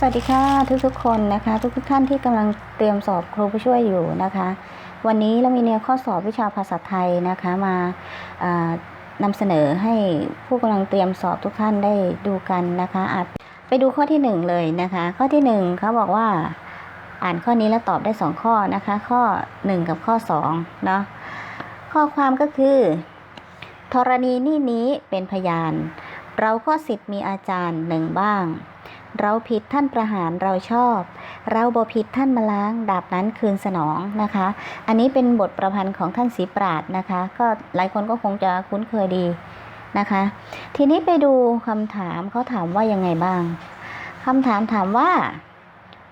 สวัสดีค่ะทุกทุกๆคนนะคะ ทุกทุกๆท่านที่กำลังเตรียมสอบครูผู้ช่วยอยู่นะคะ วันนี้เรามีแนวข้อสอบวิชาภาษาไทยนะคะมาานำเสนอให้ผู้กำลังเตรียมสอบทุกท่านได้ดูกันนะคะอาจไปดูข้อที่หนึ่งเลยนะคะ ข้อที่หนึ่งเขาบอกว่าอ่านข้อนี้แล้วตอบได้สองข้อนะคะ ข้อหนึ่งกับข้อสองเนาะข้อความก็คือธรณีนี่นี้เป็นพยาน เราข้อสิบมีอาจารย์หนึ่งบ้าง เราผิดท่านประหารเราชอบ เราบ่ผิดท่านมาล้างดาบนั้นคืนสนองนะคะ อันนี้เป็นบทประพันธ์ของท่านศรีปราดนะคะ ก็หลายคนก็คงจะคุ้นเคยดีนะคะ ทีนี้ไปดูคำถามเขาถามว่ายังไงบ้างคำถามถามว่า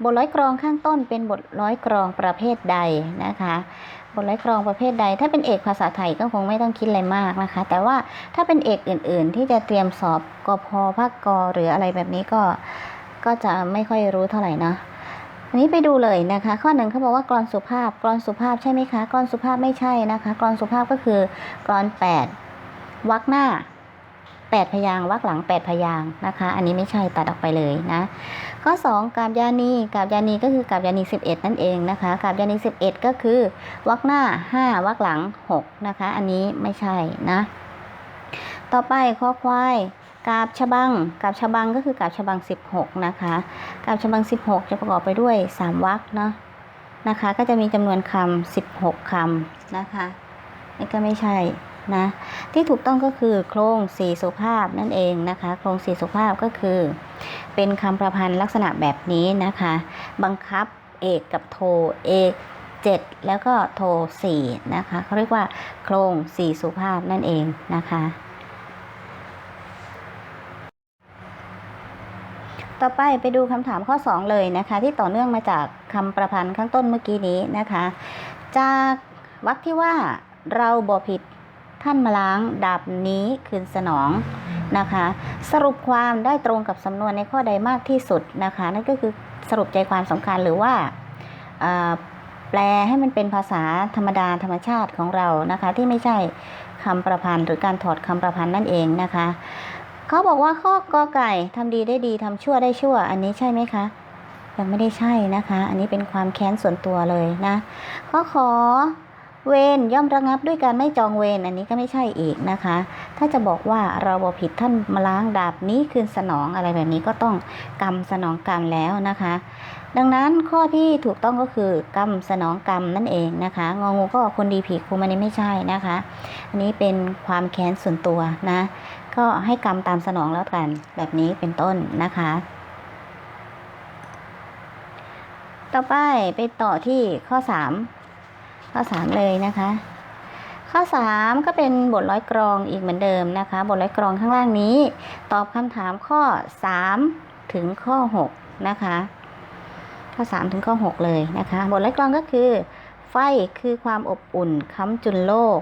บทร้อยกรองข้างต้นเป็นบทร้อยกรองประเภทใดนะคะ คนไร้ครองประเภทใด ถ้าเป็นเอกภาษาไทยก็คงไม่ต้องคิดอะไรมากนะคะ แต่ว่าถ้าเป็นเอกอื่น ๆ ที่จะเตรียมสอบกพภาคกหรืออะไรแบบนี้ก็ก็จะไม่ค่อยรู้เท่าไหร่นะอันนี้ไปดูเลยนะคะ ข้อหนึ่งเขาบอกว่ากรอนสุภาพกรอนสุภาพใช่ไหมคะกรอนสุภาพไม่ใช่นะคะกรอนสุภาพก็คือกรอนแปดวรรคหน้า แปดพยางวรรคหลังแปดพยางนะคะ อันนี้ไม่ใช่ตัดออกไปเลยนะข้อสองกาบยานีกาบยานีก็คือกาบยานีสิบเอ็ดนั่นเองนะคะกาบยานีสิบเอ็ดก็คือวรรคหน้าห้าวรรคหลังหกนะคะ อันนี้ไม่ใช่นะ ต่อไปข้อควายกาบฉบังกาบฉบังก็คือกาบฉบัง 16 นะคะกาบฉบัง 16 จะประกอบไปด้วย 3วรรคเนาะนะคะ ก็จะมีจำนวนคำ16คำนะคะนี่ก็ไม่ใช่ นะ ที่ถูกต้องก็คือโครงสี่สุภาพนั่นเองนะคะ โครงสี่สุภาพก็คือ เป็นคำประพันธ์ลักษณะแบบนี้นะคะ บังคับเอกกับโทเอก7แล้วก็โท4นะคะเขาเรียกว่าโครงสี่สุภาพนั่นเองนะคะ ต่อไปไปดูคำถามข้อ 2 เลยนะคะ ที่ต่อเนื่องมาจากคำประพันธ์ข้างต้นเมื่อกี้นี้นะคะ จากวรรคที่ว่าเราบ่ผิด ท่านมาล้างดาบนี้คืนสนองนะคะ สรุปความได้ตรงกับสำนวนในข้อใดมากที่สุดนะคะ นั่นก็คือสรุปใจความสำคัญหรือว่าแปลให้มันเป็นภาษาธรรมดาธรรมชาติของเรานะคะ ที่ไม่ใช่คำประพันธ์หรือการถอดคำประพันธ์นั่นเองนะคะเขาบอกว่าข้อกอไก่ทำดีได้ดีทำชั่วได้ชั่ว อันนี้ใช่ไหมคะยังไม่ได้ใช่นะคะ อันนี้เป็นความแค้นส่วนตัวเลยนะข้อขอ เวรย่อมระงับด้วยการไม่จองเวรอันนี้ก็ไม่ใช่อีกนะคะ ถ้าจะบอกว่าเราบอผิดท่านมาล้างดาบนี้คืนสนองอะไรแบบนี้ก็ต้องกรรมสนองกรรมแล้วนะคะ ดังนั้นข้อที่ถูกต้องก็คือกรรมสนองกรรมนั่นเองนะคะงองูก็คนดีผีคุมอันนี้ไม่ใช่นะคะ อันนี้เป็นความแค้นส่วนตัวนะ ก็ให้กรรมตามสนองแล้วกันแบบนี้เป็นต้นนะคะต่อไปไปต่อที่ข้อ 3 ข้อ 3 เลยนะคะ ข้อ 3 ก็เป็นบทร้อยกรองอีกเหมือนเดิมนะคะ บทร้อยกรองข้างล่างนี้ ตอบคำถามข้อ 3 ถึงข้อ 6 นะคะ ข้อ 3 ถึงข้อ 6 เลยนะคะ บทร้อยกรองก็คือ ไฟคือความอบอุ่นค้ำจุนโลก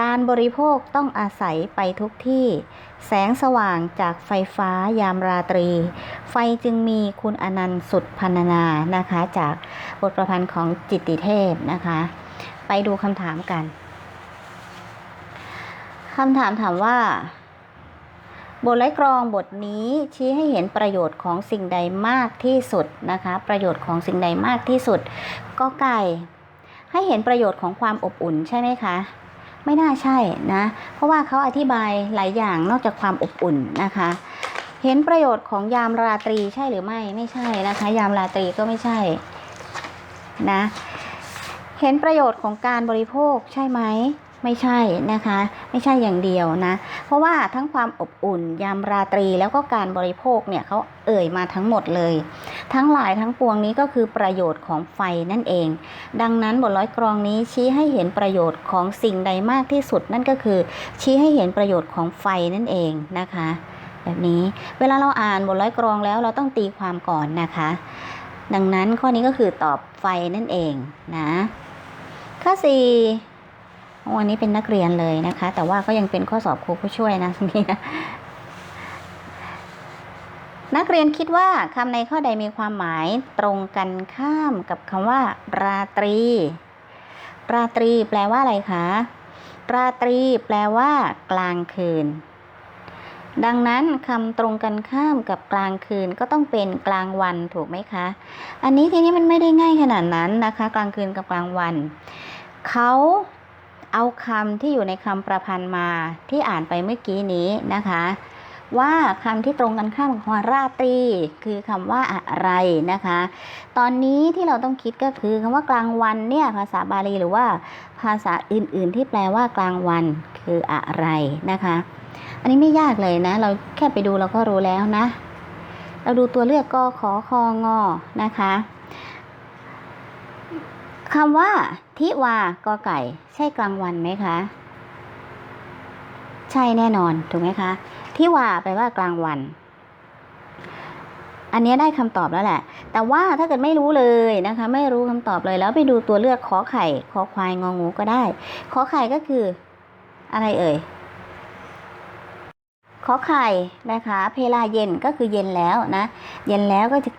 การบริโภคต้องอาศัยไปทุกที่ แสงสว่างจากไฟฟ้ายามราตรี ไฟจึงมีคุณอนันต์สุดพันนานะคะ จากบทประพันธ์ของจิตติเทพนะคะ ไปดูคำถามกันคำถามถามว่า บทไร้กรองบทนี้ชี้ให้เห็นประโยชน์ของสิ่งใดมากที่สุดนะคะ ประโยชน์ของสิ่งใดมากที่สุด ก็ไก่ ให้เห็นประโยชน์ของความอบอุ่นใช่ไหมคะ ไม่น่าใช่นะ เพราะว่าเขาอธิบายหลายอย่างนอกจากความอบอุ่นนะคะ เห็นประโยชน์ของยามราตรีใช่หรือไม่ไม่ใช่นะคะ ยามราตรีก็ไม่ใช่นะ เห็นประโยชน์ของการบริโภคใช่ไหมไม่ใช่นะคะ ไม่ใช่อย่างเดียวนะ เพราะว่าทั้งความอบอุ่น ยามราตรีแล้วก็การบริโภคเนี่ยเขาเอ่ยมาทั้งหมดเลย ทั้งหลายทั้งปวงนี้ก็คือประโยชน์ของไฟนั่นเอง ดังนั้นบทร้อยกรองนี้ชี้ให้เห็นประโยชน์ของสิ่งใดมากที่สุดนั่นก็คือ ชี้ให้เห็นประโยชน์ของไฟนั่นเองนะคะ แบบนี้เวลาเราอ่านบทร้อยกรองแล้วเราต้องตีความก่อนนะคะ ดังนั้นข้อนี้ก็คือตอบไฟนั่นเองนะ ข้อสี่วันนี้เป็นนักเรียนเลยนะคะ แต่ว่าก็ยังเป็นข้อสอบครูผู้ช่วยนะนี่นะนักเรียนคิดว่าคำในข้อใดมีความหมายตรงกันข้ามกับคำว่า ราตรี ราตรี แปลว่าอะไรคะ ราตรี แปลว่า กลางคืน ดังนั้นคำตรงกันข้ามกับกลางคืนก็ต้องเป็นกลางวันถูกไหมคะ อันนี้ทีนี้มันไม่ได้ง่ายขนาดนั้นนะคะ กลางคืนกับกลางวันเขาเอาคำที่อยู่ในคำประพันธ์มาที่อ่านไปเมื่อกี้นี้นะคะ ว่าคำที่ตรงกันข้ามกับคำว่าราตรี คือคำว่าอะไรนะคะ ตอนนี้ที่เราต้องคิดก็คือคำว่ากลางวันเนี่ยภาษาบาลีหรือว่าภาษาอื่นๆ ที่แปลว่ากลางวันคืออะไรนะคะ อันนี้ไม่ยากเลยนะ เราแค่ไปดูเราก็รู้แล้วนะ เราดูตัวเลือกกขอคองอนะคะคำว่า ทิวากอไก่ ใช่กลางวันไหมคะ ใช่แน่นอนถูกไหมคะ ทิวาแปลว่ากลางวัน อันนี้ได้คำตอบแล้วแหละ แต่ว่าถ้าเกิดไม่รู้เลยนะคะ ไม่รู้คำตอบเลยแล้วไปดูตัวเลือกขอไข่ ขอควายงองูก็ได้ ขอไข่ก็คือ อะไรเอ่ย ขอไข่นะคะเพลาเย็นก็คือเย็นแล้วนะ เย็นแล้วก็จะ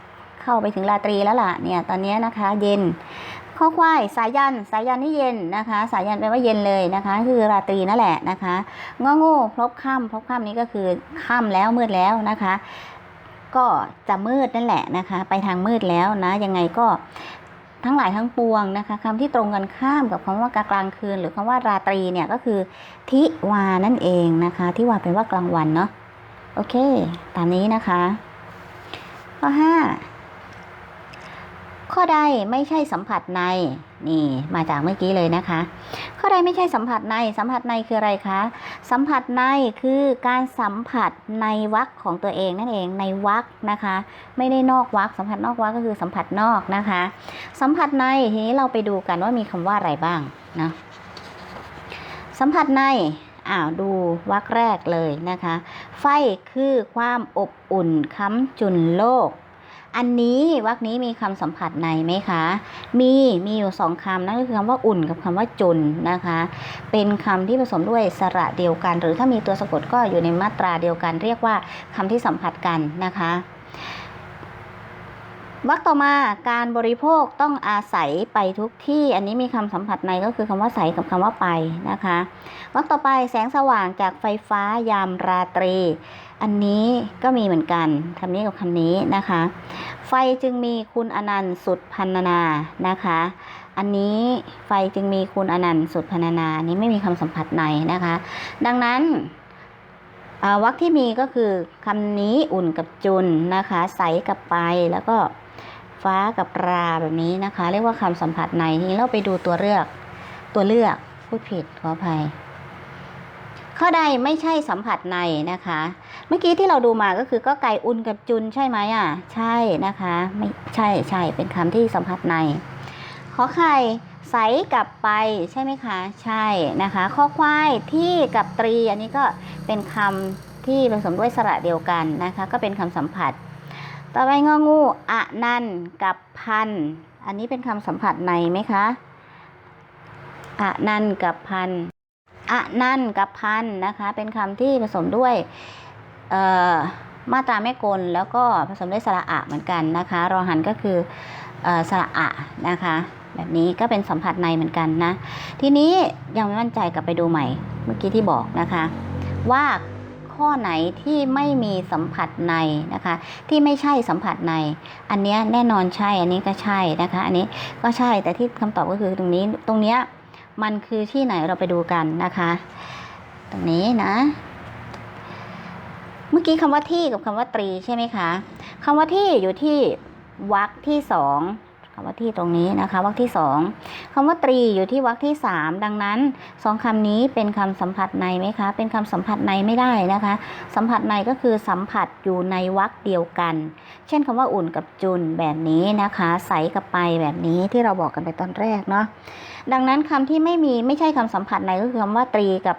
เข้าไปถึงราตรีแล้วล่ะเนี่ยตอนนี้นะคะเย็นข้อควายสายันสายันนี่เย็นนะคะ สายันแปลว่าเย็นเลยนะคะ คือราตรีนั่นแหละนะคะงองูพลบค่ำพลบค่ำนี้ก็คือค่ำแล้วมืดแล้วนะคะ ก็จะมืดนั่นแหละนะคะ ไปทางมืดแล้วนะยังไงก็ ทั้งหลายทั้งปวงนะคะคำที่ตรงกันข้ามกับคำว่ากลางคืน หรือคำว่าราตรีเนี่ยก็คือทิวานั่นเองนะคะทิวาแปลว่ากลางวันเนาะโอเค ตามนี้นะคะ ข้อห้าข้อใดไม่ใช่สัมผัสใน นี่ มาจากเมื่อกี้เลยนะคะ ไม่ใช่สัมผัสใน สัมผัสในคืออะไรคะ สัมผัสในคือการสัมผัสในวักของตัวเองนั่นเองในวักนะคะ ไม่ได้นอกวักสัมผัสนอกวักก็คือสัมผัสนอกนะคะ สัมผัสในทีนี้เราไปดูกันว่ามีคำว่าอะไรบ้างนะสัมผัสในอ้าวดูวักแรกเลยนะคะ ไฟคือความอบอุ่นค้ำจุนโลก อันนี้วรรคนี้มีคำสัมผัสในไหมคะ มีมีอยู่สองคำนั่นก็คือคำว่าอุ่นกับคำว่าจุนนะคะ เป็นคำที่ผสมด้วยสระเดียวกัน หรือถ้ามีตัวสะกดก็อยู่ในมาตราเดียวกัน เรียกว่าคำที่สัมผัสกันนะคะวรรคต่อมาการบริโภคต้องอาศัยไปทุกที่ อันนี้มีคำสัมผัสในก็คือคำว่าใสกับคำว่าไปนะคะวรรคต่อไปแสงสว่างจากไฟฟ้ายามราตรี อันนี้ก็มีเหมือนกันคำนี้กับคำนี้นะคะ ไฟจึงมีคุณอนันต์สุดพันนานะคะ อันนี้ไฟจึงมีคุณอนันต์สุดพันนานี้ไม่มีคำสัมผัสในนะคะ ดังนั้นวรรคที่มีก็คือคำนี้อุ่นกับจุนนะคะ ใสกับไปแล้วก็ฟ้ากับราแบบนี้นะคะ เรียกว่าคำสัมผัสในทีนี้เราไปดูตัวเลือกตัวเลือกพูดผิดขออภัย ข้อใดไม่ใช่สัมผัสในนะคะ เมื่อกี้ที่เราดูมาก็คือก็ไก่อุ่นกับจุนใช่ไหมอะ ใช่นะคะ ไม่ใช่ใช่เป็นคำที่สัมผัสใน ขอไข่ใสกับไปใช่ไหมคะ ใช่นะคะ ข้อควายที่กับตรีอันนี้ก็เป็นคำที่ผสมด้วยสระเดียวกันนะคะ ก็เป็นคำสัมผัส ต่อไปงองูอะนันกับพัน อันนี้เป็นคำสัมผัสในไหมคะอะนันกับพันอะนันกับพันนะคะ เป็นคำที่ผสมด้วย มาตราแม่กลแล้วก็ผสมด้วยสระอะเหมือนกันนะคะรอหันก็คืออสระอะนะคะแบบนี้ก็เป็นสัมผัสในเหมือนกันนะ ทีนี้ยังไม่มั่นใจกลับไปดูใหม่เมื่อกี้ที่บอกนะคะ ว่าข้อไหนที่ไม่มีสัมผัสในนะคะ ที่ไม่ใช่สัมผัสใน อันเนี้ยแน่นอนใช่อันนี้ก็ใช่นะคะ อันนี้ก็ใช่แต่ที่คำตอบก็คือตรงนี้ตรงเนี้ยมันคือที่ไหนเราไปดูกันนะคะ ตรงนี้นะ เมื่อกี้คำว่าที่กับคำว่าตรีใช่ไหมคะคำว่าที่อยู่ที่วรรคที่สองคำว่าที่ตรงนี้นะคะวรรคที่สองคำว่าตรีอยู่ที่วรรคที่สามดังนั้นสองคำนี้เป็นคำสัมผัสในไหมคะ เป็นคำสัมผัสในไม่ได้นะคะ สัมผัสในก็คือสัมผัสอยู่ในวรรคเดียวกัน เช่นคำว่าอุ่นกับจุนแบบนี้นะคะ ใสกับไปแบบนี้ที่เราบอกกันไปตอนแรกเนาะดังนั้นคำที่ไม่มีไม่ใช่คำสัมผัสในก็คือคำว่าตรีกับ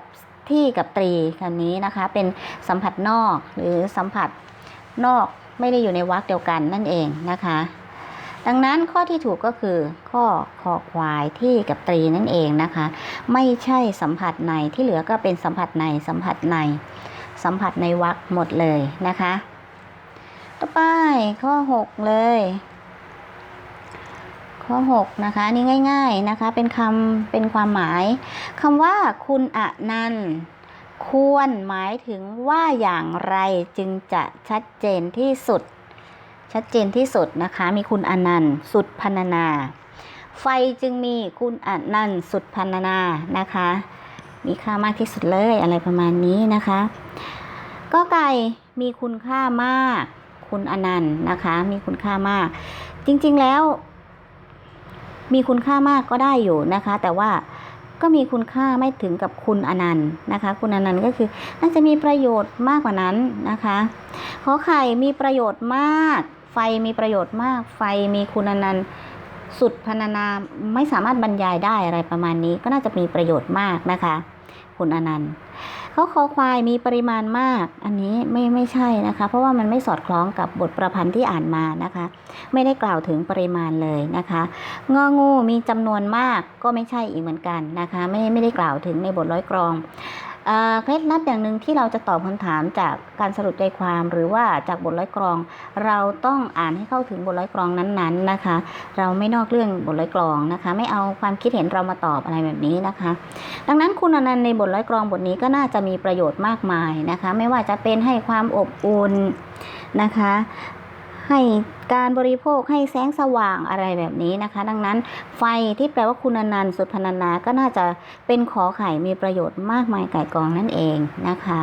ที่กับตรีคำนี้นะคะ เป็นสัมผัสนอกหรือสัมผัสนอกไม่ได้อยู่ในวรรคเดียวกันนั่นเองนะคะ ดังนั้นข้อที่ถูกก็คือข้อคอควายที่กับตรีนั่นเองนะคะ ไม่ใช่สัมผัสในที่เหลือก็เป็นสัมผัสในสัมผัสใน สัมผัสในวรรคหมดเลยนะคะ ต่อไปข้อหกเลย ข้อ6นะคะนนี่ง่าย ๆนะคะเป็นคำเป็นความหมายคำว่าคุณอนันต์ควรหมายถึงว่าอย่างไรจึงจะชัดเจนที่สุด ชัดเจนที่สุดนะคะ มีคุณอนันต์ สุดพันนา ไฟจึงมีคุณอนันต์ สุดพันนานะคะ มีค่ามากที่สุดเลยอะไรประมาณนี้นะคะก็ไก่มีคุณค่ามาก คุณอนันต์นะคะ มีคุณค่ามาก จริงๆแล้ว มีคุณค่ามากก็ได้อยู่นะคะ แต่ว่าก็มีคุณค่าไม่ถึงกับคุณอนันต์นะคะ คุณอนันต์ก็คือน่าจะมีประโยชน์มากกว่านั้นนะคะขอไข่มีประโยชน์มาก ไฟมีประโยชน์มาก ไฟมีคุณอนันต์สุดพรรณนาไม่สามารถบรรยายได้อะไรประมาณนี้ ก็น่าจะมีประโยชน์มากนะคะ คุณอนันต์เขาคอควายมีปริมาณมาก อันนี้ไม่ไม่ใช่นะคะ เพราะว่ามันไม่สอดคล้องกับบทประพันธ์ที่อ่านมานะคะ ไม่ได้กล่าวถึงปริมาณเลยนะคะงองูมีจำนวนมากก็ไม่ใช่อีกเหมือนกันนะคะ ไม่ไม่ได้กล่าวถึงในบทร้อยกรอง เคล็ดลับอย่างหนึ่งที่เราจะตอบคำถามจากการสรุปใจความหรือว่าจากบทร้อยกรอง เราต้องอ่านให้เข้าถึงบทร้อยกรองนั้นๆนะคะ เราไม่นอกเรื่องบทร้อยกรองนะคะ ไม่เอาความคิดเห็นเรามาตอบอะไรแบบนี้นะคะ ดังนั้นคุณอนันต์ในบทร้อยกรองบทนี้ก็น่าจะมีประโยชน์มากมายนะคะ ไม่ว่าจะเป็นให้ความอบอุ่นนะคะ ให้การบริโภคให้แสงสว่างอะไรแบบนี้นะคะ ดังนั้นไฟที่แปลว่าคุณนันสุดพนันาก็น่าจะเป็นขอไข่มีประโยชน์มากมายไก่กองนั่นเองนะคะ